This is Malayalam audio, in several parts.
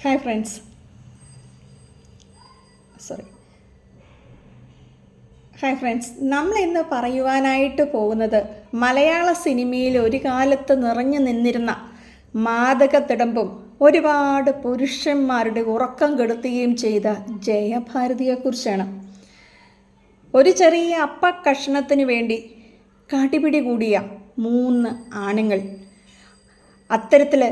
Hi friends sorry hi friends നമ്മൾ ഇന്ന് പറയുവാനായിട്ട് പോകുന്നത് മലയാള സിനിമയിൽ ഒരു കാലത്ത് നിറഞ്ഞു നിന്നിരുന്ന മാതകത്തിടമ്പും ഒരുപാട് പുരുഷന്മാരുടെ ഉറക്കം കെടുത്തുകയും ചെയ്ത ജയഭാരതിയെക്കുറിച്ചാണ്. ഒരു ചെറിയ അപ്പ കഷ്ണത്തിന് വേണ്ടി കാട്ടിപിടി കൂടിയ മൂന്ന് ആണുങ്ങൾ. അത്തരത്തിൽ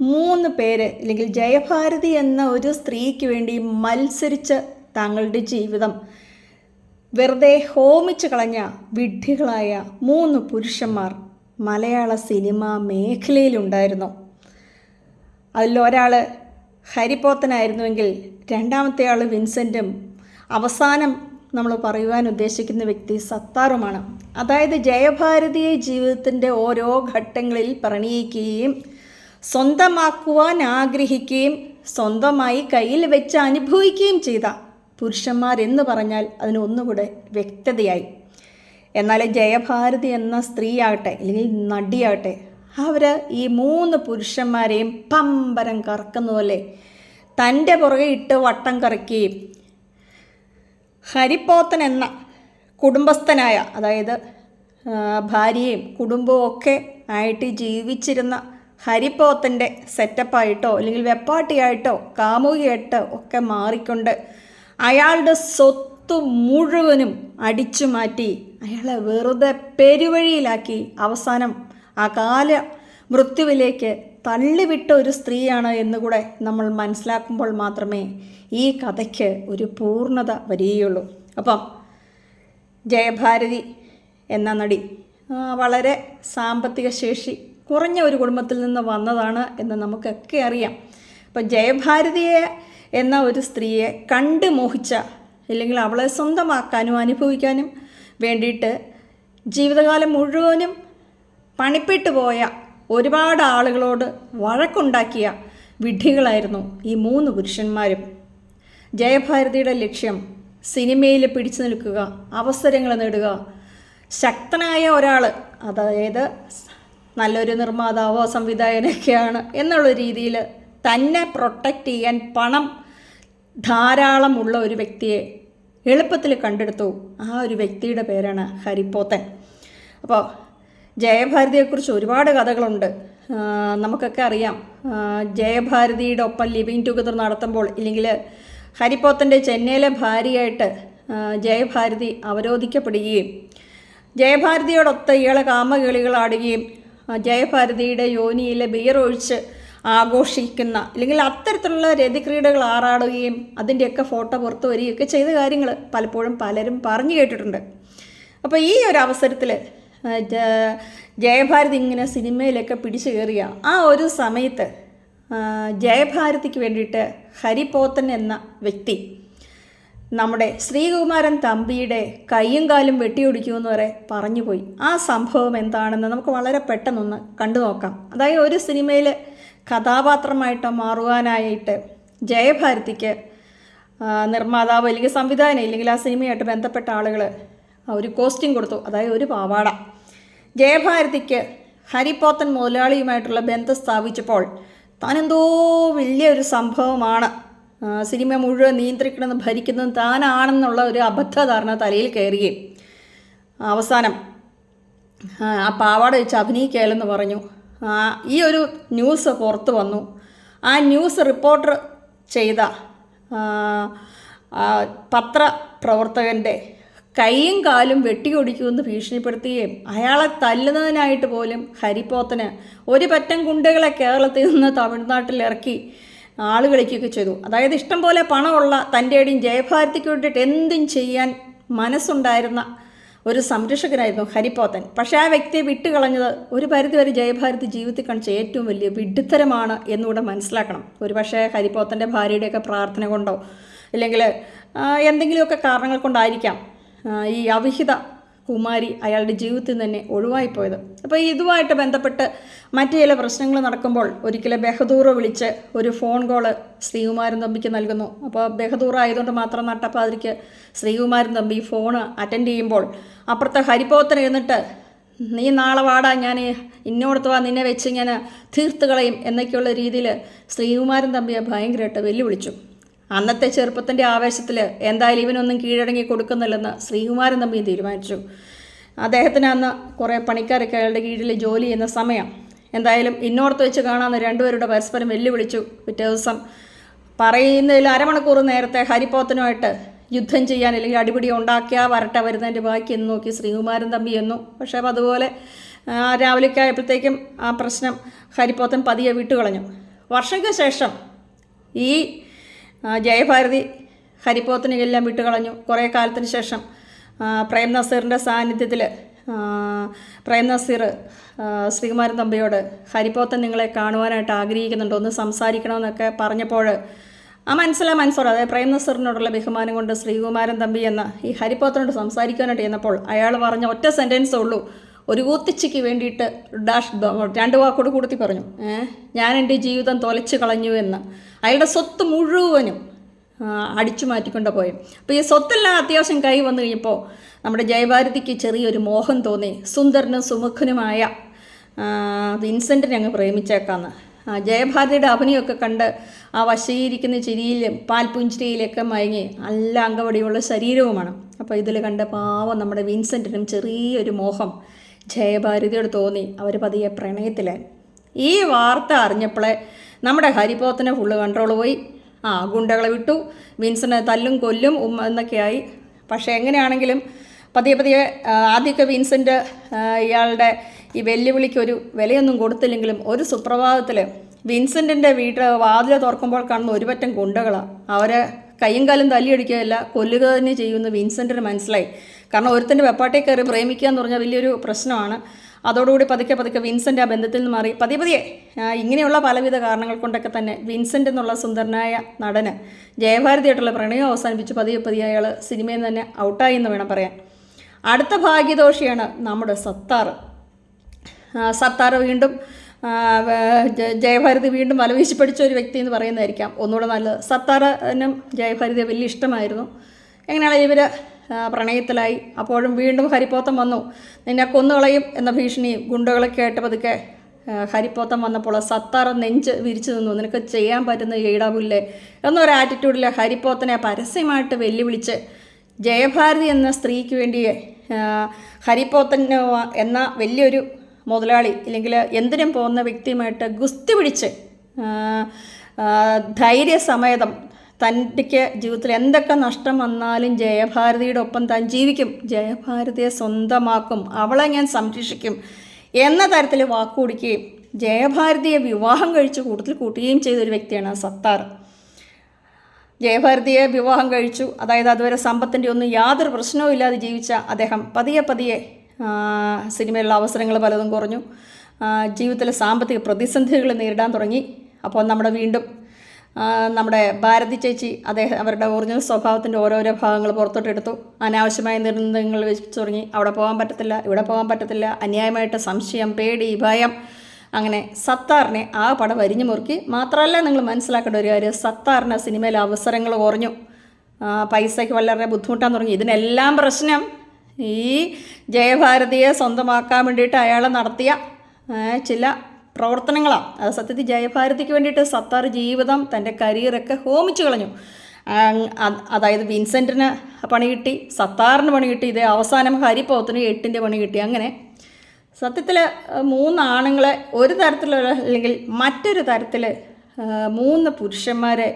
മൂന്ന് പേര് അല്ലെങ്കിൽ ജയഭാരതി എന്ന ഒരു സ്ത്രീക്ക് വേണ്ടി മത്സരിച്ച് താങ്കളുടെ ജീവിതം. വെറുതെ ഹോമിച്ച് കളഞ്ഞ വിഡ്ഢികളായ മൂന്ന് പുരുഷന്മാർ മലയാള സിനിമാ മേഖലയിലുണ്ടായിരുന്നു. അതിലൊരാൾ ഹരിപ്പോത്തനായിരുന്നുവെങ്കിൽ രണ്ടാമത്തെ ആൾ വിൻസെന്റും അവസാനം നമ്മൾ പറയുവാൻ ഉദ്ദേശിക്കുന്ന വ്യക്തി സത്താറുമാണ്. അതായത് ജയഭാരതിയെ ജീവിതത്തിന്റെ ഓരോ ഘട്ടങ്ങളിൽ പ്രണയിക്കുകയും സ്വന്തമാക്കുവാൻ ആഗ്രഹിക്കുകയും സ്വന്തമായി കയ്യിൽ വെച്ച് അനുഭവിക്കുകയും ചെയ്ത പുരുഷന്മാരെന്ന് പറഞ്ഞാൽ അതിന് ഒന്നുകൂടെ വ്യക്തതയായി. എന്നാൽ ജയഭാരതി എന്ന സ്ത്രീയാകട്ടെ അല്ലെങ്കിൽ നടിയാകട്ടെ അവർ ഈ മൂന്ന് പുരുഷന്മാരെയും പമ്പരം കറക്കുന്ന പോലെ തന്റെ പുറകെ ഇട്ട് വട്ടം കറക്കുകയും ഹരിപ്പോത്തൻ എന്ന കുടുംബസ്ഥനായ അതായത് ഭാര്യയും കുടുംബവും ഒക്കെ ആയിട്ട് ജീവിച്ചിരുന്ന ഹരിപ്പോത്തന്റെ സെറ്റപ്പായിട്ടോ അല്ലെങ്കിൽ വെപ്പാട്ടിയായിട്ടോ കാമുകിയായിട്ടോ ഒക്കെ മാറിക്കൊണ്ട് അയാളുടെ സ്വത്ത് മുഴുവനും അടിച്ചു മാറ്റി അയാളെ വെറുതെ പെരുവഴിയിലാക്കി അവസാനം ആ കാല മൃത്യുവിലേക്ക് തള്ളിവിട്ട ഒരു സ്ത്രീയാണ് എന്നുകൂടെ നമ്മൾ മനസ്സിലാക്കുമ്പോൾ മാത്രമേ ഈ കഥയ്ക്ക് ഒരു പൂർണത വരികയുള്ളൂ. അപ്പം ജയഭാരതി എന്ന നടി വളരെ സാമ്പത്തിക ശേഷി കുറഞ്ഞ ഒരു കുടുംബത്തിൽ നിന്ന് വന്നതാണ് എന്ന് നമുക്കൊക്കെ അറിയാം. അപ്പം ജയഭാരതിയെ എന്ന ഒരു സ്ത്രീയെ കണ്ട് മോഹിച്ച അല്ലെങ്കിൽ അവളെ സ്വന്തമാക്കാനും അനുഭവിക്കാനും വേണ്ടിയിട്ട് ജീവിതകാലം മുഴുവനും പണിപ്പെട്ടു പോയ ഒരുപാട് ആളുകളോട് വഴക്കുണ്ടാക്കിയ വിഡ്ഢികളായിരുന്നു ഈ മൂന്ന് പുരുഷന്മാരും. ജയഭാരതിയുടെ ലക്ഷ്യം സിനിമയിൽ പിടിച്ചു നിൽക്കുക അവസരങ്ങൾ നേടുക. ശക്തനായ ഒരാൾ അതായത് നല്ലൊരു നിർമ്മാതാവോ സംവിധായകനൊക്കെയാണ് എന്നുള്ള രീതിയിൽ തന്നെ പ്രൊട്ടക്റ്റ് ചെയ്യാൻ പണം ധാരാളമുള്ള ഒരു വ്യക്തിയെ എളുപ്പത്തിൽ കണ്ടെടുത്തു. ആ ഒരു വ്യക്തിയുടെ പേരാണ് ഹരിപ്പോത്തൻ അപ്പോൾ ജയഭാരതിയെക്കുറിച്ച് ഒരുപാട് കഥകളുണ്ട്. നമുക്കൊക്കെ അറിയാം. ജയഭാരതിയുടെ ഒപ്പം ലിവിങ് ടുഗദർ നടത്തുമ്പോൾ ഇല്ലെങ്കിൽ ഹരിപ്പോത്തന്റെ ചെന്നൈയിലെ ഭാര്യയായിട്ട് ജയഭാരതി അവരോധിക്കപ്പെടുകയും ജയഭാരതിയോടൊത്ത് ഇയാളെ കാമകിളികളാടുകയും ജയഭാരതിയുടെ യോനിയിലെ ബിയർ ഒഴിച്ച് ആഘോഷിക്കുന്ന അല്ലെങ്കിൽ അത്തരത്തിലുള്ള രതിക്രീഡകൾ ആറാടുകയും അതിന്റെയൊക്കെ ഫോട്ടോ പുറത്തു വരികയൊക്കെ ചെയ്ത കാര്യങ്ങൾ പലപ്പോഴും പലരും പറഞ്ഞു കേട്ടിട്ടുണ്ട്. അപ്പോൾ ഈ ഒരു അവസരത്തിൽ ജയഭാരതി ഇങ്ങനെ സിനിമയിലൊക്കെ പിടിച്ചു കയറിയ ആ ഒരു സമയത്ത് ജയഭാരതിക്ക് വേണ്ടിയിട്ട് ഹരിപോത്തൻ എന്ന വ്യക്തി നമ്മുടെ ശ്രീകുമാരൻ തമ്പിയുടെ കൈയും കാലും വെട്ടിയൊടിക്കുമെന്ന് വരെ പറഞ്ഞുപോയി. ആ സംഭവം എന്താണെന്ന് നമുക്ക് വളരെ പെട്ടെന്നൊന്ന് കണ്ടു നോക്കാം. അതായത് ഒരു സിനിമയിൽ കഥാപാത്രമായിട്ട് മാറുവാനായിട്ട് ജയഭാരതിക്ക് നിർമ്മാതാവ് അല്ലെങ്കിൽ സംവിധാനം ഇല്ലെങ്കിൽ ആ സിനിമയായിട്ട് ബന്ധപ്പെട്ട ആളുകൾ ഒരു കോസ്റ്റ്യൂം കൊടുത്തു. അതായത് ഒരു പാവാട. ജയഭാരതിക്ക് ഹരിപ്പോത്തൻ മുതലാളിയുമായിട്ടുള്ള ബന്ധം സ്ഥാപിച്ചപ്പോൾ താനെന്തോ വലിയൊരു സംഭവമാണ് സിനിമ മുഴുവൻ നിയന്ത്രിക്കണമെന്ന് ഭരിക്കുന്നത് താനാണെന്നുള്ള ഒരു അബദ്ധധാരണ തലയിൽ കയറുകയും അവസാനം ആ, പാവാട വെച്ച് അഭിനയിക്കാലെന്ന് പറഞ്ഞു. ഈ ഒരു ന്യൂസ് പുറത്തു വന്നു. ആ ന്യൂസ് റിപ്പോർട്ടർ ചെയ്ത പത്രപ്രവർത്തകന്റെ കൈയും കാലും വെട്ടിയൊടിക്കുമെന്ന് ഭീഷണിപ്പെടുത്തുകയും അയാളെ തല്ലുന്നതിനായിട്ട് പോലും ഹരിപ്പോത്തന് ഒരു പറ്റം ഗുണ്ടകളെ കേരളത്തിൽ നിന്ന് തമിഴ്നാട്ടിൽ ഇറക്കി ആൾ കളിക്കുകയൊക്കെ ചെയ്തു. അതായത് ഇഷ്ടം പോലെ പണമുള്ള തന്റെ ഇടയും ജയഭാരതിക്ക് വേണ്ടിയിട്ട് എന്തും ചെയ്യാൻ മനസ്സുണ്ടായിരുന്ന ഒരു സംരക്ഷകനായിരുന്നു ഹരിപ്പോത്തൻ പക്ഷേ ആ വ്യക്തിയെ വിട്ടുകളഞ്ഞത് ഒരു പരിധിവരെ ജയഭാരതി ജീവിതത്തിൽ കാണിച്ച ഏറ്റവും വലിയ വിഡ്ഢിത്തരമാണ് എന്നുകൂടെ മനസ്സിലാക്കണം. ഒരു പക്ഷേ ഹരിപ്പോത്തന്റെ ഭാര്യയുടെയൊക്കെ പ്രാർത്ഥന കൊണ്ടോ അല്ലെങ്കിൽ എന്തെങ്കിലുമൊക്കെ കാരണങ്ങൾ കൊണ്ടായിരിക്കാം ഈ അവിഹിത കുമാരി അയാളുടെ ജീവിതത്തിൽ തന്നെ ഒഴിവായിപ്പോയത്. അപ്പോൾ ഇതുമായിട്ട് ബന്ധപ്പെട്ട് മറ്റു ചില പ്രശ്നങ്ങൾ നടക്കുമ്പോൾ ഒരിക്കലും ബഹദൂർ വിളിച്ച് ഒരു ഫോൺ കോൾ ശ്രീകുമാരൻ തമ്പിക്ക് നൽകുന്നു. അപ്പോൾ ബഹദൂർ ആയതുകൊണ്ട് മാത്രം നട്ടപ്പാതിരിക്ക് ശ്രീകുമാരൻ തമ്പി ഫോൺ അറ്റൻഡ് ചെയ്യുമ്പോൾ അപ്പുറത്തെ ഹരിപോത്തൻ എഴുന്നിട്ട് നീ നാളെ വാടാ ഞാൻ ഇന്നോടത്ത് വാ നിന്നെ വെച്ച് ഞാൻ തീർത്ത് കളയും എന്നൊക്കെയുള്ള രീതിയിൽ ശ്രീകുമാരൻ തമ്പിയെ ഭയങ്കരമായിട്ട് വെല്ലുവിളിച്ചു. അന്നത്തെ ചെറുപ്പത്തിന്റെ ആവേശത്തിൽ എന്തായാലും ഇവനൊന്നും കീഴടങ്ങി കൊടുക്കുന്നില്ലെന്ന് ശ്രീകുമാരൻ തമ്പിയും തീരുമാനിച്ചു. അദ്ദേഹത്തിന് അന്ന് കുറേ പണിക്കാരൊക്കെ അയാളുടെ കീഴിൽ ജോലി ചെയ്യുന്ന സമയം. എന്തായാലും ഇന്നോടത്ത് വെച്ച് കാണാമെന്ന് രണ്ടുപേരുടെ പരസ്പരം വെല്ലുവിളിച്ചു. പിറ്റേ ദിവസം പറയുന്നതിൽ അരമണിക്കൂർ നേരത്തെ ഹരിപ്പോത്തനുമായിട്ട് യുദ്ധം ചെയ്യാൻ അല്ലെങ്കിൽ അടിപിടി ഉണ്ടാക്കിയാൽ വരട്ടെ വരുന്നതിന്റെ ബാക്കി എന്ന് നോക്കി ശ്രീകുമാരൻ തമ്പി എന്നു. പക്ഷേ അതുപോലെ രാവിലേക്കായപ്പോഴത്തേക്കും ആ പ്രശ്നം ഹരിപ്പോത്തൻ പതിയെ വിട്ടുകളഞ്ഞു. വർഷങ്ങൾക്ക് ശേഷം ഈ ജയഭാരതി വിട്ടു വിട്ടുകളഞ്ഞു. കുറേ കാലത്തിന് ശേഷം പ്രേം നസീറിന്റെ സാന്നിധ്യത്തിൽ പ്രേം നസീർ ശ്രീകുമാരൻ തമ്പിയോട് ഹരിപ്പോത്തൻ നിങ്ങളെ കാണുവാനായിട്ട് ആഗ്രഹിക്കുന്നുണ്ട് ഒന്ന് സംസാരിക്കണമെന്നൊക്കെ പറഞ്ഞപ്പോൾ ആ മനസ്സിലാ മനസ്സോടെ അതായത് പ്രേം നസീറിനോടുള്ള ബഹുമാനം കൊണ്ട് ശ്രീകുമാരൻ തമ്പി എന്ന ഈ ഹരിപ്പോത്തനോട് സംസാരിക്കാനായിട്ട് ചെന്നപ്പോൾ അയാൾ പറഞ്ഞ ഒറ്റ സെന്റൻസേ ഉള്ളൂ. ഒരു ഊത്തിച്ചയ്ക്ക് വേണ്ടിയിട്ട് ഡാഷ് രണ്ട് വാക്കോട് കൂടുത്തി പറഞ്ഞു. ഞാൻ എന്റെ ജീവിതം തൊലച്ചു കളഞ്ഞു എന്ന്. അയാളുടെ സ്വത്ത് മുഴുവനും അടിച്ചു മാറ്റിക്കൊണ്ട് പോയി. അപ്പോൾ ഈ സ്വത്തെല്ലാം അത്യാവശ്യം കൈ വന്നു കഴിഞ്ഞപ്പോൾ നമ്മുടെ ജയഭാരതിക്ക് ചെറിയൊരു മോഹം തോന്നി. സുന്ദരനും സുമുഖനുമായ വിൻസെന്റിനെ അങ്ങ് പ്രേമിച്ചേക്കാന്ന്. ജയഭാരതിയുടെ അഭിനയമൊക്കെ കണ്ട് ആ വശീകരിക്കുന്ന ചിരിയിലും പാൽപുഞ്ചിരിയിലൊക്കെ മയങ്ങി നല്ല അംഗവടിയുള്ള ശരീരവുമാണ്. അപ്പോൾ ഇതിൽ കണ്ട പാവം നമ്മുടെ വിൻസെന്റിനും ചെറിയൊരു മോഹം ജയഭാരതിയോട് തോന്നി. അവർ പതിയെ പ്രണയത്തിലായി. ഈ വാർത്ത അറിഞ്ഞപ്പോഴേ നമ്മുടെ ഹരിപോത്തിനെ ഫുള്ള് കൺട്രോൾ പോയി. ആ ഗുണ്ടകളെ വിട്ടു. വിൻസനെ തല്ലും കൊല്ലും ഉമ്മ എന്നൊക്കെയായി. പക്ഷേ എങ്ങനെയാണെങ്കിലും പതിയെ പതിയെ ആദ്യമൊക്കെ വിൻസെന്റ് ഇയാളുടെ ഈ വെല്ലുവിളിക്കൊരു വിലയൊന്നും കൊടുത്തില്ലെങ്കിലും ഒരു സുപ്രഭാതത്തിൽ വിൻസെന്റിന്റെ വീട്ടിൽ വാതിൽ തുറക്കുമ്പോൾ കാണുന്ന ഒരുപറ്റം ഗുണ്ടകളാണ് അവരെ കയ്യും കാലും തല്ലിയടിക്കുകയല്ല കൊല്ലുക തന്നെ ചെയ്യുമെന്ന് വിൻസെന്റിന് മനസ്സിലായി. കാരണം ഒരുത്തന്റെ വെപ്പാട്ടേ കയറി പ്രേമിക്കുക എന്ന് പറഞ്ഞാൽ വലിയൊരു പ്രശ്നമാണ്. അതോടുകൂടി പതുക്കെ പതുക്കെ വിൻസെന്റ് ആ ബന്ധത്തിൽ നിന്ന് മാറി. പതിയെ പതിയെ ഇങ്ങനെയുള്ള പലവിധ കാരണങ്ങൾ കൊണ്ടൊക്കെ തന്നെ വിൻസെന്റ് എന്നുള്ള സുന്ദരനായ നടന് ജയഭാരതിയായിട്ടുള്ള പ്രണയം അവസാനിപ്പിച്ച് പതിയെ പതിയെ അയാൾ സിനിമയിൽ തന്നെ ഔട്ടായി എന്ന് വേണം പറയാൻ. അടുത്ത ഭാഗ്യദോഷിയാണ് നമ്മുടെ സത്താർ സത്താർ വീണ്ടും ജയഭാരതി വീണ്ടും വലവീശി പഠിച്ച ഒരു വ്യക്തി എന്ന് പറയുന്നതായിരിക്കാം. ഒന്നുകൂടെ നല്ലത് സത്താറിനും ജയഭാരതിയെ വലിയ ഇഷ്ടമായിരുന്നു. എങ്ങനെയാണ് ഇവർ പ്രണയത്തിലായി. അപ്പോഴും വീണ്ടും ഹരിപ്പോത്തം വന്നു. നിന്നെ കൊന്നുകളയും എന്ന ഭീഷണിയും ഗുണ്ടകളൊക്കെ ആയിട്ട് പതുക്കെ ഹരിപ്പോത്തം വന്നപ്പോൾ സത്താറ നെഞ്ച് വിരിച്ചു നിന്നു. നിനക്ക് ചെയ്യാൻ പറ്റുന്ന ഈടാവില്ലേ എന്നൊരു ആറ്റിറ്റ്യൂഡിൽ ഹരിപ്പോത്തനെ പരസ്യമായിട്ട് വെല്ലുവിളിച്ച് ജയഭാരതി എന്ന സ്ത്രീക്ക് വേണ്ടി ഹരിപ്പോത്തൻ എന്ന വലിയൊരു മുതലാളി ഇല്ലെങ്കിൽ എന്തിനും പോകുന്ന വ്യക്തിയുമായിട്ട് ഗുസ്തി പിടിച്ച് ധൈര്യസമേതം തന്റെക്ക് ജീവിതത്തിൽ എന്തൊക്കെ നഷ്ടം വന്നാലും ജയഭാരതിയുടെ ഒപ്പം താൻ ജീവിക്കും. ജയഭാരതിയെ സ്വന്തമാക്കും. അവളെ ഞാൻ സംരക്ഷിക്കും എന്ന തരത്തിൽ വാക്കുകൊടുക്കുകയും ജയഭാരതിയെ വിവാഹം കഴിച്ച് കൂട്ടത്തിൽ കൂട്ടുകയും ചെയ്തൊരു വ്യക്തിയാണ് സത്താർ. ജയഭാരതിയെ വിവാഹം കഴിച്ചു. അതായത് അതുവരെ സമ്പത്തിന്റെ ഒന്നും യാതൊരു പ്രശ്നവും ഇല്ലാതെ ജീവിച്ച അദ്ദേഹം പതിയെ പതിയെ സിനിമയിലുള്ള അവസരങ്ങൾ പലതും കുറഞ്ഞു. ജീവിതത്തിലെ സാമ്പത്തിക പ്രതിസന്ധികൾ നേരിടാൻ തുടങ്ങി. അപ്പോൾ നമ്മുടെ വീണ്ടും നമ്മുടെ ഭാരതി ചേച്ചി അദ്ദേഹം അവരുടെ ഒറിജിനൽ സ്വഭാവത്തിന്റെ ഓരോരോ ഭാഗങ്ങൾ പുറത്തോട്ടെടുത്തു. അനാവശ്യമായ നിർബന്ധങ്ങൾ വെച്ച് തുടങ്ങി അവിടെ പോകാൻ പറ്റത്തില്ല ഇവിടെ പോകാൻ പറ്റത്തില്ല അന്യായമായിട്ട് സംശയം പേടി ഭയം. അങ്ങനെ സത്താറിനെ ആ പടം വരിഞ്ഞു മുറുക്കി. മാത്രമല്ല നിങ്ങൾ മനസ്സിലാക്കേണ്ട ഒരു കാര്യം സത്താറിന് സിനിമയിൽ അവസരങ്ങൾ കുറഞ്ഞു. പൈസയ്ക്ക് വളരെ ബുദ്ധിമുട്ടാൻ തുടങ്ങി. ഇതിനെല്ലാം പ്രശ്നം ഈ ജയഭാരതിയെ സ്വന്തമാക്കാൻ വേണ്ടിയിട്ട് അയാൾ നടത്തിയ ചില പ്രവർത്തനങ്ങളാണ് അത് സത്യത്തിൽ ജയഭാരതിക്ക് വേണ്ടിയിട്ട് സത്താർ ജീവിതം തന്റെ കരിയറൊക്കെ ഹോമിച്ചു കളഞ്ഞു. അതായത് വിൻസെന്റിന് പണി കിട്ടി സത്താറിന് പണി കിട്ടി ഇത് അവസാനം ഹരിപ്പോത്തിന് എട്ടിന്റെ പണി കിട്ടി അങ്ങനെ സത്യത്തിൽ മൂന്ന് ആണുങ്ങളെ ഒരു തരത്തിലുള്ള അല്ലെങ്കിൽ മറ്റൊരു തരത്തിൽ മൂന്ന് പുരുഷന്മാരെ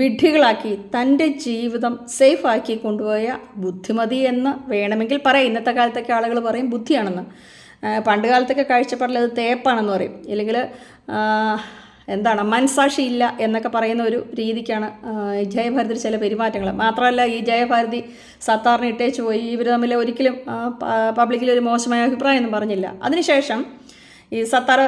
വിഡ്ഢികളാക്കി തന്റെ ജീവിതം സേഫാക്കി കൊണ്ടുപോയ ബുദ്ധിമതി എന്ന് വേണമെങ്കിൽ പറയാം. ഇന്നത്തെ കാലത്തൊക്കെ ആളുകൾ പറയും ബുദ്ധിയാണെന്ന്. പണ്ട് കാലത്തൊക്കെ കാഴ്ചപ്പാടിൽ തേപ്പാണെന്ന് പറയും. ഇല്ലെങ്കിൽ എന്താണ് മനസാക്ഷി ഇല്ല എന്നൊക്കെ പറയുന്ന ഒരു രീതിക്കാണ് ഈ ജയഭാരതി ചില പെരുമാറ്റങ്ങൾ. മാത്രമല്ല ഈ ജയഭാരതി സത്താറിന് ഇട്ടേച്ച് പോയി ഇവർ തമ്മിൽ ഒരിക്കലും പബ്ലിക്കിൽ ഒരു മോശമായ അഭിപ്രായം ഒന്നും പറഞ്ഞില്ല. അതിനുശേഷം ഈ സത്താർ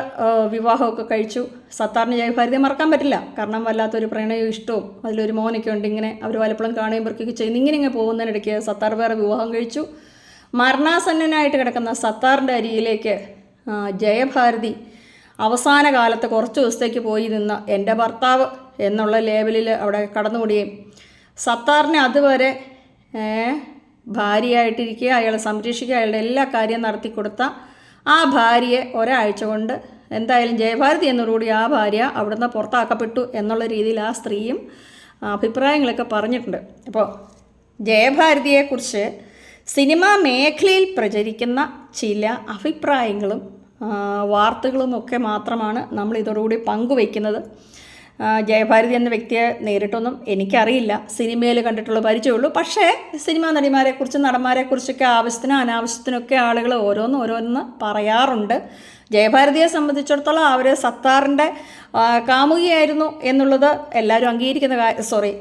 വിവാഹമൊക്കെ കഴിച്ചു. സത്താറിന് ജയഭാരതിയെ മറക്കാൻ പറ്റില്ല. കാരണം വല്ലാത്തൊരു പ്രണയവും ഇഷ്ടവും അതിലൊരു മോനൊക്കെ ഉണ്ട് ഇങ്ങനെ അവർ പലപ്പോഴും കാണുകയും പെറുക്കുകയൊക്കെ ചെയ്യുന്നു. ഇങ്ങനെ ഇങ്ങനെ പോകുന്നതിനിടയ്ക്ക് സത്താർ വേറെ വിവാഹം കഴിച്ചു. മരണാസന്നനായിട്ട് കിടക്കുന്ന സത്താറിന്റെ അരിയിലേക്ക് ജയഭാരതി അവസാന കാലത്ത് കുറച്ച് ദിവസത്തേക്ക് പോയി നിന്ന എന്റെ ഭർത്താവ് എന്നുള്ള ലേബലിൽ അവിടെ കടന്നുകൂടുകയും സത്താറിനെ അതുവരെ ഭാര്യയായിട്ടിരിക്കുക അയാളെ സംരക്ഷിക്കുക അയാളുടെ എല്ലാ കാര്യം നടത്തി കൊടുത്ത ആ ഭാര്യയെ ഒരാഴ്ച കൊണ്ട് എന്തായാലും ജയഭാരതി എന്നോടുകൂടി ആ ഭാര്യ അവിടുന്ന് പുറത്താക്കപ്പെട്ടു എന്നുള്ള രീതിയിൽ ആ സ്ത്രീയും അഭിപ്രായങ്ങളൊക്കെ പറഞ്ഞിട്ടുണ്ട്. അപ്പോൾ ജയഭാരതിയെക്കുറിച്ച് സിനിമാ മേഖലയിൽ പ്രചരിക്കുന്ന ചില അഭിപ്രായങ്ങളും വാർത്തകളും ഒക്കെ മാത്രമാണ് നമ്മൾ ഇതോടുകൂടി പങ്കുവയ്ക്കുന്നത്. ജയഭാരതി എന്ന വ്യക്തിയെ നേരിട്ടൊന്നും എനിക്കറിയില്ല. സിനിമയിൽ കണ്ടിട്ടുള്ള പരിചയമുള്ളൂ പക്ഷേ സിനിമാ നടിമാരെക്കുറിച്ചും നടന്മാരെക്കുറിച്ചൊക്കെ ആവശ്യത്തിനും അനാവശ്യത്തിനൊക്കെ ആളുകൾ ഓരോന്ന് ഓരോന്ന് പറയാറുണ്ട്. ജയഭാരതിയെ സംബന്ധിച്ചിടത്തോളം അവർ സത്താറിന്റെ കാമുകിയായിരുന്നു എന്നുള്ളത് എല്ലാവരും അംഗീകരിക്കുന്ന സോറി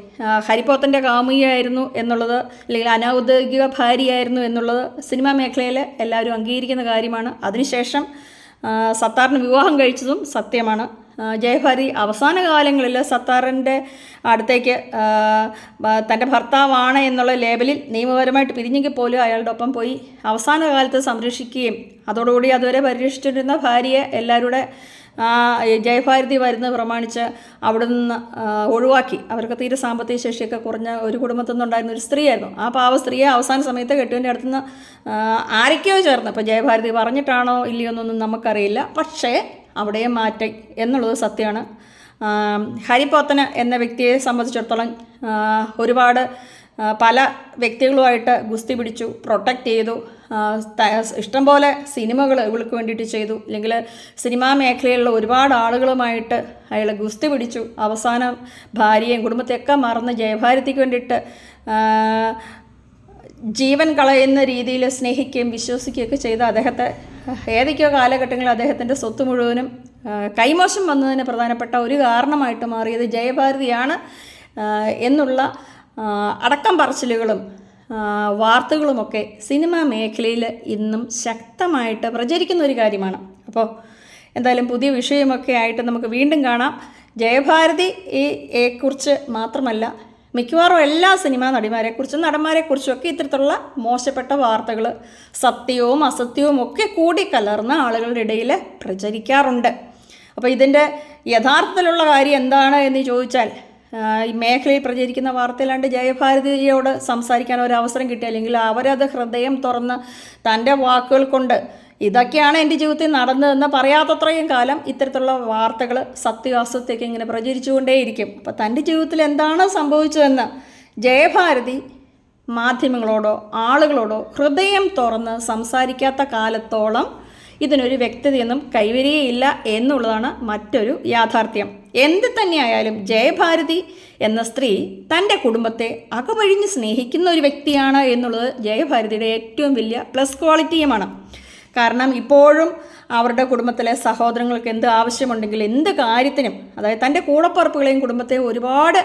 ഹരിപ്പോത്തന്റെ കാമുകിയായിരുന്നു എന്നുള്ളത് അല്ലെങ്കിൽ അനൗദ്യോഗിക ഭാര്യയായിരുന്നു എന്നുള്ളത് സിനിമാ മേഖലയിൽ എല്ലാവരും അംഗീകരിക്കുന്ന കാര്യമാണ്. അതിനുശേഷം സത്താറിന് വിവാഹം കഴിച്ചതും സത്യമാണ്. ആ, ജയഭാരതി അവസാന കാലങ്ങളിൽ സത്താറിന്റെ അടുത്തേക്ക് തന്റെ ഭർത്താവാണ് എന്നുള്ള ലേബലിൽ നിയമപരമായിട്ട് പിരിഞ്ഞെങ്കിൽ പോലും അയാളുടെ ഒപ്പം പോയി അവസാന കാലത്ത് സംരക്ഷിക്കുകയും അതോടുകൂടി അതുവരെ പരിരക്ഷിച്ചിരുന്ന ഭാര്യയെ എല്ലാവരുടെ ജയഭാരതി വരുന്നത് പ്രമാണിച്ച് അവിടെ നിന്ന് ഒഴിവാക്കി. അവർക്ക് തീരെ സാമ്പത്തിക ശേഷിയൊക്കെ കുറഞ്ഞ ഒരു കുടുംബത്തിൽ നിന്നുണ്ടായിരുന്ന ഒരു സ്ത്രീയായിരുന്നു. ആ പാവ സ്ത്രീയെ അവസാന സമയത്ത് കെട്ടുവിന്റെ അടുത്ത് നിന്ന് ആരൊക്കെയോ ചേർന്ന്. ഇപ്പോൾ ജയഭാരതി പറഞ്ഞിട്ടാണോ ഇല്ലയോ എന്നൊന്നും നമുക്കറിയില്ല. പക്ഷേ അവിടെയും മാറ്റി എന്നുള്ളത് സത്യമാണ്. ഹരിപോത്തന എന്ന വ്യക്തിയെ സംബന്ധിച്ചിടത്തോളം ഒരുപാട് പല വ്യക്തികളുമായിട്ട് ഗുസ്തി പിടിച്ചു പ്രൊട്ടക്റ്റ് ചെയ്തു ഇഷ്ടംപോലെ സിനിമകൾ ഇവൾക്ക് വേണ്ടിയിട്ട് ചെയ്തു. അല്ലെങ്കിൽ സിനിമാ മേഖലയിലുള്ള ഒരുപാട് ആളുകളുമായിട്ട് അയാൾ ഗുസ്തി പിടിച്ചു. അവസാനം ഭാര്യയും കുടുംബത്തെയൊക്കെ മറന്ന് ജയഭാരതിക്ക് വേണ്ടിയിട്ട് ജീവൻ കളയുന്ന രീതിയിൽ സ്നേഹിക്കുകയും വിശ്വസിക്കുകയൊക്കെ ചെയ്ത അദ്ദേഹത്തെ ഏതൊക്കെയോ കാലഘട്ടങ്ങളിൽ അദ്ദേഹത്തിന്റെ സ്വത്ത് മുഴുവനും കൈമോശം വന്നതിന് പ്രധാനപ്പെട്ട ഒരു കാരണമായിട്ട് മാറിയത് ജയഭാരതിയാണ് എന്നുള്ള അടക്കം പറച്ചിലുകളും വാർത്തകളുമൊക്കെ സിനിമാ മേഖലയിൽ ഇന്നും ശക്തമായിട്ട് പ്രചരിക്കുന്ന ഒരു കാര്യമാണ്. അപ്പോൾ എന്തായാലും പുതിയ വിഷയമൊക്കെ ആയിട്ട് നമുക്ക് വീണ്ടും കാണാം. ജയഭാരതി ഈ കുറിച്ച് മാത്രമല്ല മിക്കവാറും എല്ലാ സിനിമാ നടിമാരെക്കുറിച്ചും നടന്മാരെക്കുറിച്ചും ഒക്കെ ഇത്തരത്തിലുള്ള മോശപ്പെട്ട വാർത്തകൾ സത്യവും അസത്യവും ഒക്കെ കൂടി കലർന്ന് ആളുകളുടെ ഇടയിൽ പ്രചരിക്കാറുണ്ട്. അപ്പോൾ ഇതിന്റെ യഥാർത്ഥത്തിലുള്ള കാര്യം എന്താണ് എന്ന് ചോദിച്ചാൽ ഈ മേഖലയിൽ പ്രചരിക്കുന്ന വാർത്തയിലാണ്ട് ജയഭാരതിയോട് സംസാരിക്കാൻ ഒരു അവസരം കിട്ടി അല്ലെങ്കിൽ അവരത് ഹൃദയം തുറന്ന് തന്റെ വാക്കുകൾ കൊണ്ട് ഇതൊക്കെയാണ് എന്റെ ജീവിതത്തിൽ നടന്നതെന്ന് പറയാത്തത്രയും കാലം ഇത്തരത്തിലുള്ള വാർത്തകൾ സത്യവാസ്തവത്തേക്ക് ഇങ്ങനെ പ്രചരിച്ചുകൊണ്ടേയിരിക്കും. അപ്പോൾ തന്റെ ജീവിതത്തിൽ എന്താണ് സംഭവിച്ചതെന്ന് ജയഭാരതി മാധ്യമങ്ങളോടോ ആളുകളോടോ ഹൃദയം തുറന്ന് സംസാരിക്കാത്ത കാലത്തോളം ഇതിനൊരു വ്യക്തതയൊന്നും കൈവരികയില്ല എന്നുള്ളതാണ് മറ്റൊരു യാഥാർത്ഥ്യം. എന്ത് തന്നെയായാലും ജയഭാരതി എന്ന സ്ത്രീ തന്റെ കുടുംബത്തെ അകമഴിഞ്ഞ് സ്നേഹിക്കുന്ന ഒരു വ്യക്തിയാണ് എന്നുള്ളത് ജയഭാരതിയുടെ ഏറ്റവും വലിയ പ്ലസ് ക്വാളിറ്റിയുമാണ്. കാരണം ഇപ്പോഴും അവരുടെ കുടുംബത്തിലെ സഹോദരങ്ങൾക്ക് എന്ത് ആവശ്യമുണ്ടെങ്കിൽ എന്ത് കാര്യത്തിനും അതായത് തന്റെ കൂടപ്പറപ്പുകളെയും കുടുംബത്തെയും ഒരുപാട്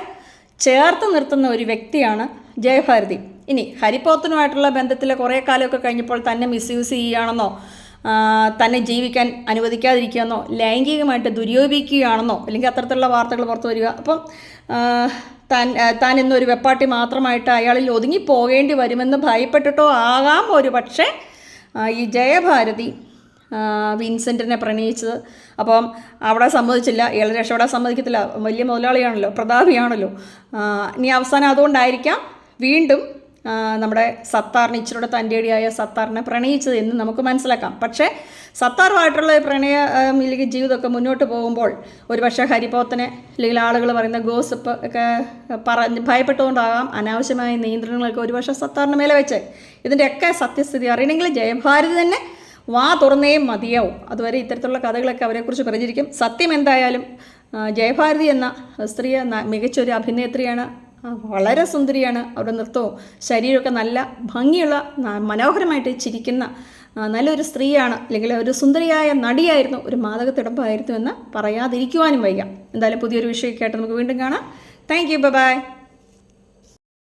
ചേർത്ത് നിർത്തുന്ന ഒരു വ്യക്തിയാണ് ജയഭാരതി. ഇനി ഹരിപ്പോത്തനുമായിട്ടുള്ള ബന്ധത്തിലെ കുറേ കാലമൊക്കെ കഴിഞ്ഞപ്പോൾ തന്നെ മിസ്യൂസ് ചെയ്യുകയാണെന്നോ തന്നെ ജീവിക്കാൻ അനുവദിക്കാതിരിക്കുകയെന്നോ ലൈംഗികമായിട്ട് ദുര്യോപിക്കുകയാണെന്നോ അല്ലെങ്കിൽ അത്തരത്തിലുള്ള വാർത്തകൾ പുറത്തു വരിക. അപ്പം താൻ താൻ ഇന്നൊരു വെപ്പാട്ടി മാത്രമായിട്ട് അയാളിൽ ഒതുങ്ങി പോകേണ്ടി വരുമെന്ന് ഭയപ്പെട്ടിട്ടോ ആകാം ഒരു പക്ഷേ ഈ ജയഭാരതി വിൻസെന്റിനെ പ്രണയിച്ചത്. അപ്പം അവിടെ സമ്മതിച്ചില്ല. ഇയാൾ രക്ഷപ്പെടാൻ സമ്മതിക്കത്തില്ല. വലിയ മുതലാളിയാണല്ലോ പ്രതാപിയാണല്ലോ. ഇനി അവസാനം അതുകൊണ്ടായിരിക്കാം വീണ്ടും നമ്മുടെ സത്താറിന് ഇച്ചിരൂടെ തന്റെടിയായ സത്താറിനെ പ്രണയിച്ചത് എന്ന് നമുക്ക് മനസ്സിലാക്കാം. പക്ഷേ സത്താറുമായിട്ടുള്ള പ്രണയ ഇല്ലെങ്കിൽ ജീവിതമൊക്കെ മുന്നോട്ട് പോകുമ്പോൾ ഒരുപക്ഷെ ഹരിപോത്തനെ അല്ലെങ്കിൽ ആളുകൾ പറയുന്ന ഗോസിപ്പ് ഒക്കെ പറഞ്ഞ് ഭയപ്പെട്ടുകൊണ്ടാകാം അനാവശ്യമായ നിയന്ത്രണങ്ങളൊക്കെ ഒരുപക്ഷെ സത്താറിന് മേലെ വെച്ച്. ഇതിന്റെയൊക്കെ സത്യസ്ഥിതി അറിയണമെങ്കിൽ ജയഭാരതി തന്നെ വാ തുറന്നേ മതിയാവും. അതുവരെ ഇത്തരത്തിലുള്ള കഥകളൊക്കെ അവരെക്കുറിച്ച് പ്രചരിക്കും സത്യം എന്തായാലും ജയഭാരതി എന്ന സ്ത്രീ മികച്ചൊരു അഭിനേത്രിയാണ് വളരെ സുന്ദരിയാണ് അവരുടെ നൃത്തവും. ശരീരമൊക്കെ നല്ല ഭംഗിയുള്ള മനോഹരമായിട്ട് ചിരിക്കുന്ന നല്ലൊരു സ്ത്രീയാണ്. അല്ലെങ്കിൽ ഒരു സുന്ദരിയായ നടിയായിരുന്നു ഒരു മാതകത്തിടമ്പായിരുന്നു എന്ന് പറയാതിരിക്കുവാനും വയ്യ. എന്തായാലും പുതിയൊരു വിഷയമൊക്കെ ആയിട്ട് നമുക്ക് വീണ്ടും കാണാം. Thank you by